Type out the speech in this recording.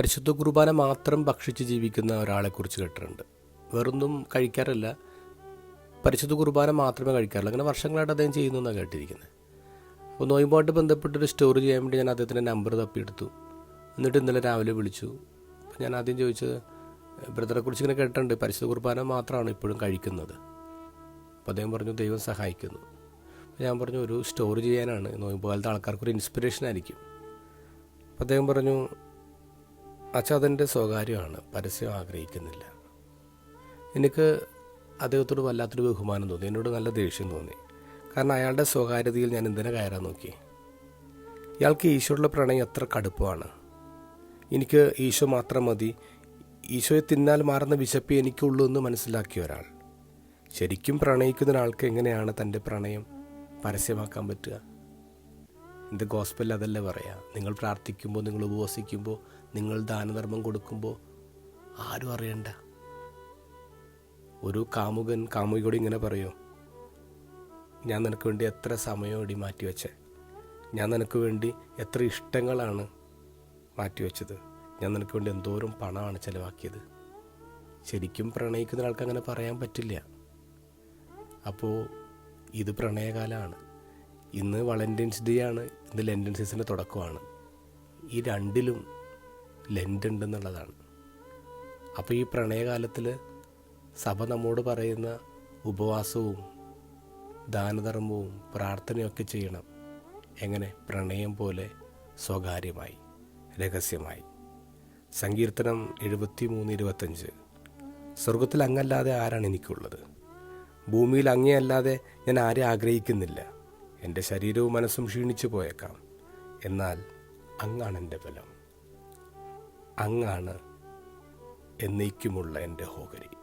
പരിശുദ്ധ കുർബാന മാത്രം ഭക്ഷിച്ച് ജീവിക്കുന്ന ഒരാളെക്കുറിച്ച് കേട്ടിട്ടുണ്ട്. വേറൊന്നും കഴിക്കാറില്ല. പരിശുദ്ധ കുർബാന മാത്രമേ കഴിക്കാറുള്ളൂ. അങ്ങനെ വർഷങ്ങളായിട്ട് അദ്ദേഹം ചെയ്യുന്നു എന്നാണ് കേട്ടിരിക്കുന്നത്. അപ്പോൾ നോയമ്പുമായിട്ട് ബന്ധപ്പെട്ടൊരു സ്റ്റോറി ചെയ്യാൻ വേണ്ടി ഞാൻ അദ്ദേഹത്തിന്റെ നമ്പർ തപ്പിയെടുത്തു. എന്നിട്ട് ഇന്നലെ രാവിലെ വിളിച്ചു. ഞാൻ ആദ്യം ചോദിച്ചത് ബ്രദറെ കുറിച്ച് ഇങ്ങനെ കേട്ടിട്ടുണ്ട്. പരിശുദ്ധ കുർബാന മാത്രമാണ് ഇപ്പോഴും കഴിക്കുന്നത്. അപ്പോൾ അദ്ദേഹം പറഞ്ഞു ദൈവം സഹായിക്കുന്നു. ഞാൻ പറഞ്ഞു ഒരു സ്റ്റോറി ചെയ്യാനാണ്. നോയമ്പ് കാലത്ത് ആൾക്കാർക്കൊരു ഇൻസ്പിറേഷൻ ആയിരിക്കും. അപ്പോൾ അദ്ദേഹം പറഞ്ഞു അച്ഛാ അതെന്റെ സ്വകാര്യമാണ്. പരസ്യം ആഗ്രഹിക്കുന്നില്ല. എനിക്ക് അദ്ദേഹത്തോട് വല്ലാത്തൊരു ബഹുമാനം തോന്നി. എന്നോട് നല്ല ദേഷ്യം തോന്നി. കാരണം അയാളുടെ സ്വകാര്യതയിൽ ഞാൻ എന്തിനാ കയറാൻ നോക്കി? ഇയാൾക്ക് ഈശോയുടെ പ്രണയം എത്ര കടുപ്പമാണ്. എനിക്ക് ഈശോ മാത്രം മതി. ഈശോയെ തിന്നാൽ മാറുന്ന വിശപ്പ് എനിക്കുള്ളൂ എന്ന് മനസ്സിലാക്കിയ ഒരാൾ. ശരിക്കും പ്രണയിക്കുന്ന ഒരാൾക്ക് എങ്ങനെയാണ് തന്റെ പ്രണയം പരസ്യമാക്കാൻ പറ്റുക? എന്റെ ഗോസ്പൽ അതല്ലേ പറയാ? നിങ്ങൾ പ്രാർത്ഥിക്കുമ്പോൾ നിങ്ങൾ ഉപവസിക്കുമ്പോൾ നിങ്ങൾ ദാനധർമ്മം കൊടുക്കുമ്പോൾ ആരും അറിയണ്ട. ഒരു കാമുകൻ കാമുകിയോട് ഇങ്ങനെ പറയോ ഞാൻ നിനക്ക് വേണ്ടി എത്ര സമയം ഇടി മാറ്റിവെച്ചേ ഞാൻ നിനക്ക് വേണ്ടി എത്ര ഇഷ്ടങ്ങളാണ് മാറ്റിവെച്ചത് ഞാൻ നിനക്ക് വേണ്ടി എന്തോരം പണമാണ് ചിലവാക്കിയത്? ശരിക്കും പ്രണയിക്കുന്ന ആൾക്ക് അങ്ങനെ പറയാൻ പറ്റില്ല. അപ്പോൾ ഇത് പ്രണയകാലമാണ്. ഇന്ന് വളന്റൈൻസ് ഡേ ആണ്. ഇന്ന് ലെൻഡൻ സീസണിന്റെ തുടക്കമാണ്. ഈ രണ്ടിലും ലെൻഡ് ഉണ്ടെന്നുള്ളതാണ്. അപ്പോൾ ഈ പ്രണയകാലത്തിൽ സഭ നമ്മോട് പറയുന്ന ഉപവാസവും ദാനധർമ്മവും പ്രാർത്ഥനയൊക്കെ ചെയ്യണം. എങ്ങനെ? പ്രണയം പോലെ സ്വകാര്യമായി രഹസ്യമായി. സങ്കീർത്തനം എഴുപത്തി മൂന്ന് ഇരുപത്തഞ്ച് സ്വർഗത്തിൽ അങ്ങല്ലാതെ ആരാണ് എനിക്കുള്ളത്? ഭൂമിയിൽ അങ്ങേയല്ലാതെ ഞാൻ ആരെ ആഗ്രഹിക്കുന്നില്ല. എന്റെ ശരീരവും മനസ്സും ക്ഷീണിച്ചു പോയേക്കാം. എന്നാൽ അങ്ങാണ് എന്റെ ബലം. അങ്ങാണ് എന്നേക്കുമുള്ള എന്റെ ഹോകരി